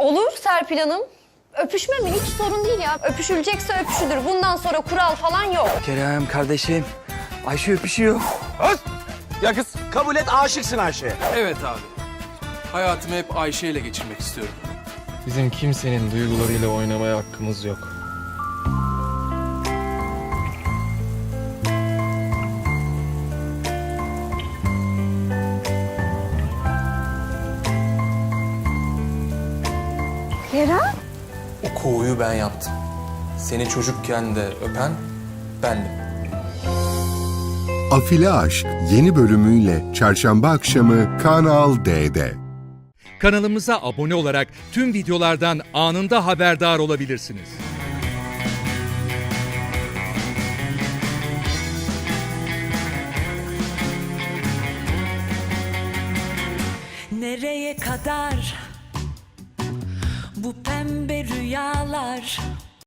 Olur Serpil Hanım. Öpüşme mi? Hiç sorun değil ya. Öpüşülecekse öpüşülür. Bundan sonra kural falan yok. Kerem kardeşim. Ayşe öpüşüyor. Ya kız kabul et aşıksın Ayşe'ye. Evet abi. Hayatımı hep Ayşe ile geçirmek istiyorum. Bizim kimsenin duygularıyla oynamaya hakkımız yok. Kerem? O kovuyu ben yaptım. Seni çocukken de öpen bendim. Afili Aşk yeni bölümüyle çarşamba akşamı Kanal D'de. Kanalımıza abone olarak tüm videolardan anında haberdar olabilirsiniz. Nereye kadar bu pembe rüyalar